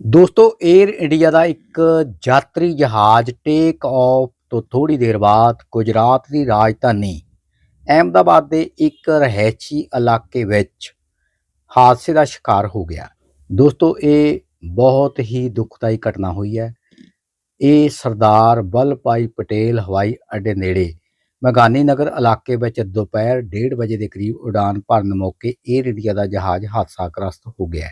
ਦੋਸਤੋ air India ਦਾ ਇੱਕ ਯਾਤਰੀ ਜਹਾਜ਼ ਟੇਕ ਆਫ ਤੋਂ ਥੋੜੀ ਦੇਰ ਬਾਅਦ ਗੁਜਰਾਤ ਦੀ ਰਾਜਧਾਨੀ ਅਹਿਮਦਾਬਾਦ ਦੇ ਇੱਕ ਰਹਿਸ਼ੀ ਇਲਾਕੇ ਵਿੱਚ ਹਾਦਸੇ ਦਾ ਸ਼ਿਕਾਰ ਹੋ ਗਿਆ। ਦੋਸਤੋ, ਇਹ ਬਹੁਤ ਹੀ ਦੁਖਦਾਈ ਘਟਨਾ ਹੋਈ ਹੈ। ਇਹ ਸਰਦਾਰ ਬਲਪਾਈ ਪਟੇਲ ਹਵਾਈ ਅੱਡੇ ਨੇੜੇ ਮਗਾਨੀ ਨਗਰ ਇਲਾਕੇ ਵਿੱਚ ਦੁਪਹਿਰ 1:30 ਵਜੇ ਦੇ ਕਰੀਬ ਉਡਾਨ ਭਰਨ ਮੌਕੇ 에ਅਰ ਇੰਡੀਆ ਦਾ ਜਹਾਜ਼ ਹਾਦਸਾ ਗ੍ਰਸਤ ਹੋ ਗਿਆ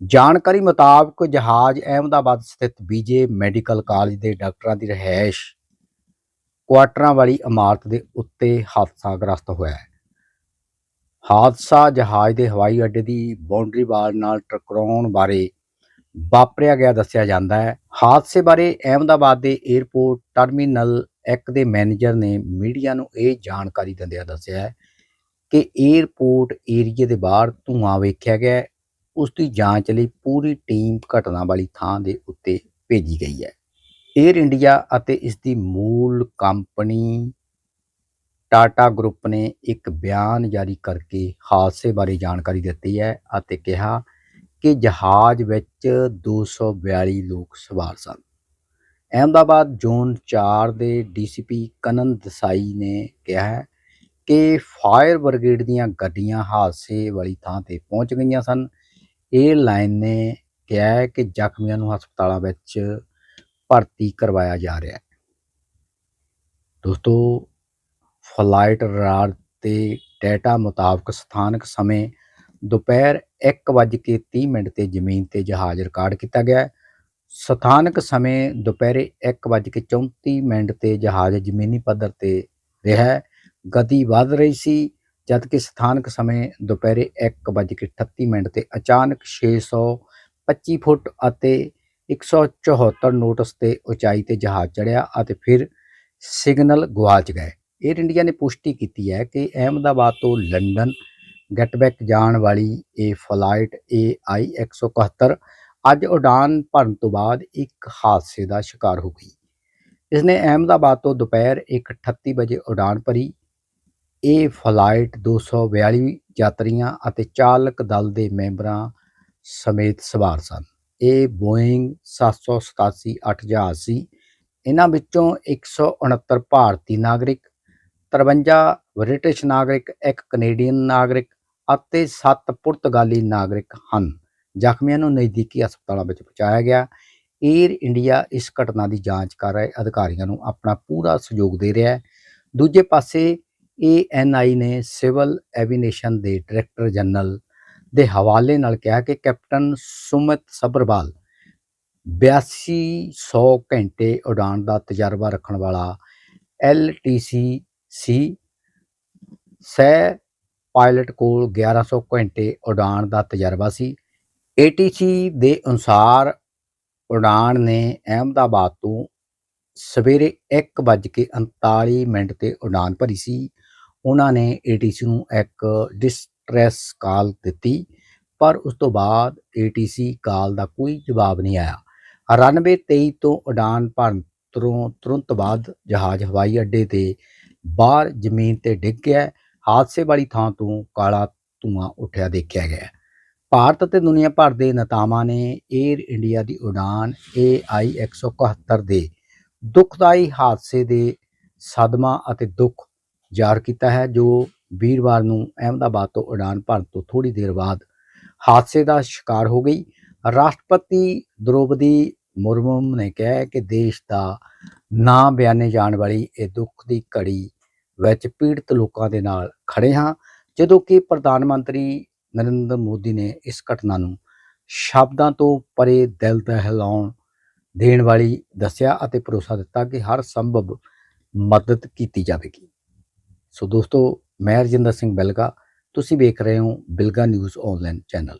ਜਾਣਕਾਰੀ ਮੁਤਾਬਕ ਜਹਾਜ਼ ਅਹਿਮਦਾਬਾਦ ਸਥਿਤ ਬੀਜੇ ਮੈਡੀਕਲ ਕਾਲਜ ਦੇ ਡਾਕਟਰਾਂ ਦੀ ਰਿਹਾਇਸ਼ ਕੁਆਟਰਾਂ ਵਾਲੀ ਇਮਾਰਤ ਦੇ ਉੱਤੇ ਹਾਦਸਾਗ੍ਰਸਤ ਹੋਇਆ ਹੈ। ਹਾਦਸਾ ਜਹਾਜ਼ ਦੇ ਹਵਾਈ ਅੱਡੇ ਦੀ ਬਾਉਂਡਰੀ ਵਾਲ ਨਾਲ ਟਕਰਾਉਣ ਬਾਰੇ ਵਾਪਰਿਆ ਗਿਆ ਦੱਸਿਆ ਜਾਂਦਾ ਹੈ। ਹਾਦਸੇ ਬਾਰੇ ਅਹਿਮਦਾਬਾਦ ਦੇ 에ਅਰਪੋਰਟ ਟਰਮੀਨਲ 1 ਦੇ ਮੈਨੇਜਰ ਨੇ ਮੀਡੀਆ ਨੂੰ ਇਹ ਜਾਣਕਾਰੀ ਦਿੰਦਿਆਂ ਦੱਸਿਆ ਹੈ ਕਿ 에ਅਰਪੋਰਟ ਏਰੀਏ ਦੇ ਬਾਹਰ ਧੂੰਆਂ ਵੇਖਿਆ ਗਿਆ ਉਸ ਦੀ ਜਾਂਚ ਲਈ ਪੂਰੀ ਟੀਮ ਘਟਨਾ ਵਾਲੀ ਥਾਂ ਦੇ ਉੱਤੇ ਭੇਜੀ ਗਈ ਹੈ। 에ਅਰ ਇੰਡੀਆ ਅਤੇ ਇਸ ਦੀ ਮੂਲ ਕੰਪਨੀ ਟਾਟਾ ਗਰੁੱਪ ਨੇ ਇੱਕ ਬਿਆਨ ਜਾਰੀ ਕਰਕੇ ਹਾਦਸੇ ਬਾਰੇ ਜਾਣਕਾਰੀ ਦਿੱਤੀ ਹੈ ਅਤੇ ਕਿਹਾ ਕਿ ਜਹਾਜ਼ ਵਿੱਚ 242 ਲੋਕ ਸਵਾਰ ਸਨ। ਅਹਿਮਦਾਬਾਦ ਜ਼ੋਨ 4 ਦੇ ਡੀਸੀਪੀ ਕਨਨ ਦਸਾਈ ਨੇ ਕਿਹਾ ਹੈ ਕਿ ਫਾਇਰ ਬ੍ਰਿਗੇਡ ਦੀਆਂ ਗੱਡੀਆਂ ਹਾਦਸੇ ਵਾਲੀ ਥਾਂ ਤੇ ਪਹੁੰਚ ਗਈਆਂ ਸਨ ਏਅਰਲਾਈਨ ਨੇ ਕਿਹਾ ਹੈ ਕਿ ਜ਼ਖਮੀਆਂ ਨੂੰ ਹਸਪਤਾਲਾਂ ਵਿੱਚ ਭਰਤੀ ਕਰਵਾਇਆ ਜਾ ਰਿਹਾ ਹੈ। ਦੋਸਤੋ, ਫਲਾਈਟ ਰਾਰ ਤੇ ਡਾਟਾ ਮੁਤਾਬਕ ਸਥਾਨਕ ਸਮੇਂ ਦੁਪਹਿਰ 1:30 ਮਿੰਟ ਤੇ ਜ਼ਮੀਨ ਤੇ ਜਹਾਜ਼ ਰਿਕਾਰਡ ਕੀਤਾ ਗਿਆ ਸਥਾਨਕ ਸਮੇਂ ਦੁਪਹਿਰੇ 1:34 ਮਿੰਟ ਤੇ ਜਹਾਜ਼ ਜ਼ਮੀਨੀ ਪੱਧਰ ਤੇ ਰਿਹਾ ਗਤੀ ਵੱਧ ਰਹੀ ਸੀ। ਜਦਕਿ ਸਥਾਨਕ ਸਮੇਂ ਦੁਪਹਿਰੇ 1:38 ਮਿੰਟ ਤੇ ਅਚਾਨਕ 625 ਫੁੱਟ ਅਤੇ 174 ਨੋਟਸ ਤੇ ਉਚਾਈ ਤੇ ਜਹਾਜ਼ ਚੜ੍ਹਿਆ ਅਤੇ ਫਿਰ ਸਿਗਨਲ ਗੁਆਚ ਗਏ। 에ਅਰ ਇੰਡੀਆ ਨੇ ਪੁਸ਼ਟੀ ਕੀਤੀ ਹੈ ਕਿ ਅਹਿਮਦਾਬਾਦ ਤੋਂ ਲੰਡਨ, ਗੈਟਬੈਕ ਜਾਣ ਵਾਲੀ ਇਹ ਫਲਾਈਟ AI 171 ਅੱਜ ਉਡਾਨ ਭਰਨ ਤੋਂ ਬਾਅਦ ਇੱਕ ਹਾਦਸੇ ਦਾ ਸ਼ਿਕਾਰ ਹੋ ਗਈ। ਇਸਨੇ ਅਹਿਮਦਾਬਾਦ ਤੋਂ ਦੁਪਹਿਰ 1:38 ਵਜੇ ਉਡਾਨ ਭਰੀ ਇਹ ਫਲਾਈਟ 242 ਯਾਤਰੀਆਂ ਅਤੇ ਚਾਲਕ ਦਲ ਦੇ ਮੈਂਬਰਾਂ ਸਮੇਤ ਸਵਾਰ ਸਨ। ਇਹ ਬੋਇੰਗ 787-8 ਜਹਾਜ਼ ਸੀ। ਇਹਨਾਂ ਵਿੱਚੋਂ 169 ਭਾਰਤੀ ਨਾਗਰਿਕ 53 ਬ੍ਰਿਟਿਸ਼ ਨਾਗਰਿਕ, ਇੱਕ ਕੈਨੇਡੀਅਨ ਨਾਗਰਿਕ ਅਤੇ 7 ਪੁਰਤਗਾਲੀ ਨਾਗਰਿਕ ਹਨ। ਜ਼ਖਮੀਆਂ ਨੂੰ ਨਜ਼ਦੀਕੀ ਹਸਪਤਾਲਾਂ ਵਿੱਚ ਪਹੁੰਚਾਇਆ ਗਿਆ। 에ਅਰ ਇੰਡੀਆ ਇਸ ਘਟਨਾ ਦੀ ਜਾਂਚ ਕਰ ਰਹੇ ਅਧਿਕਾਰੀਆਂ ਨੂੰ ਆਪਣਾ ਪੂਰਾ ਸਹਿਯੋਗ ਦੇ ਰਿਹਾ ਹੈ। ਦੂਜੇ ਪਾਸੇ ਏਐਨਆਈ ਨੇ ਸਿਵਲ ਐਵੀਨੇਸ਼ਨ ਦੇ ਡਾਇਰੈਕਟਰ ਜਨਰਲ ਦੇ ਹਵਾਲੇ ਨਾਲ ਕਿਹਾ ਕਿ ਕੈਪਟਨ ਸੁਮਿਤ ਸਬਰਵਾਲ 8200 ਘੰਟੇ ਉਡਾਣ ਦਾ ਤਜਰਬਾ ਰੱਖਣ ਵਾਲਾ ਐਲਟੀਸੀ ਸੀ ਸਹਿ ਪਾਇਲਟ ਕੋਲ 1100 ਘੰਟੇ ਉਡਾਣ ਦਾ ਤਜਰਬਾ ਸੀ। ਏਟੀਸੀ ਦੇ ਅਨੁਸਾਰ ਉਡਾਣ ਨੇ ਅਹਿਮਦਾਬਾਦ ਤੋਂ ਸਵੇਰੇ 1:39 ਮਿੰਟ ਤੇ ਉਡਾਨ ਭਰੀ ਸੀ। ਉਹਨਾਂ ਨੇ ਏਟੀਸੀ ਨੂੰ ਇੱਕ ਡਿਸਟ੍ਰੈਸ ਕਾਲ ਦਿੱਤੀ, ਪਰ ਉਸ ਤੋਂ ਬਾਅਦ ਏਟੀਸੀ ਕਾਲ ਦਾ ਕੋਈ ਜਵਾਬ ਨਹੀਂ ਆਇਆ। ਰਨਵੇ 23 ਤੋਂ ਉਡਾਨ ਭਰਨ ਤੋਂ ਤੁਰੰਤ ਬਾਅਦ ਜਹਾਜ਼ ਹਵਾਈ ਅੱਡੇ 'ਤੇ ਬਾਹਰ ਜ਼ਮੀਨ ਤੇ ਡਿੱਗ ਗਿਆ। ਹਾਦਸੇ ਵਾਲੀ ਥਾਂ ਤੋਂ ਕਾਲਾ ਧੂਆਂ ਉੱਠਿਆ ਦੇਖਿਆ ਗਿਆ। ਭਾਰਤ ਅਤੇ ਦੁਨੀਆ ਭਰ ਦੇ ਨੇਤਾਵਾਂ ਨੇ 에ਅਰ ਇੰਡੀਆ ਦੀ ਉਡਾਨ AI 171 ਦੇ ਦੁਖਦਾਈ ਹਾਦਸੇ ਦੇ ਸਦਮਾ ਅਤੇ ਦੁੱਖ ਜ਼ਾਹਰ ਕੀਤਾ ਹੈ, ਜੋ ਵੀਰਵਾਰ ਨੂੰ ਅਹਿਮਦਾਬਾਦ ਤੋਂ ਉਡਾਨ ਭਰਨ ਤੋਂ ਥੋੜੀ ਦੇਰ ਬਾਅਦ ਹਾਦਸੇ ਦਾ ਸ਼ਿਕਾਰ ਹੋ ਗਈ। ਰਾਸ਼ਟਰਪਤੀ ਦ੍ਰੋਪਦੀ ਮੁਰਮੂ ਨੇ ਕਿਹਾ ਕਿ ਦੇਸ਼ ਦਾ ਨਾਂ ਬਿਆਨੇ ਜਾਣ ਵਾਲੀ ਇਹ ਦੁੱਖ ਦੀ ਘੜੀ ਵਿੱਚ ਪੀੜਤ ਲੋਕਾਂ ਦੇ ਨਾਲ ਖੜੇ ਹਾਂ, ਜਦੋਂ ਕਿ ਪ੍ਰਧਾਨ ਮੰਤਰੀ ਨਰਿੰਦਰ ਮੋਦੀ ਨੇ ਇਸ ਘਟਨਾ ਨੂੰ ਸ਼ਬਦਾਂ ਤੋਂ ਪਰੇ ਦਿਲ ਦਹਿਲਾਉਣ ਦੇਣ ਵਾਲੀ ਦੱਸਿਆ ਅਤੇ ਭਰੋਸਾ ਦਿੱਤਾ ਕਿ ਹਰ ਸੰਭਵ ਮਦਦ ਕੀਤੀ ਜਾਵੇਗੀ। ਸੋ ਦੋਸਤੋ ਮੈਂ ਰਜਿੰਦਰ ਸਿੰਘ ਬਿਲਗਾ ਤੁਸੀਂ ਵੇਖ ਰਹੇ ਹੋ ਬਿਲਗਾ ਨਿਊਜ਼ ਆਨਲਾਈਨ ਚੈਨਲ।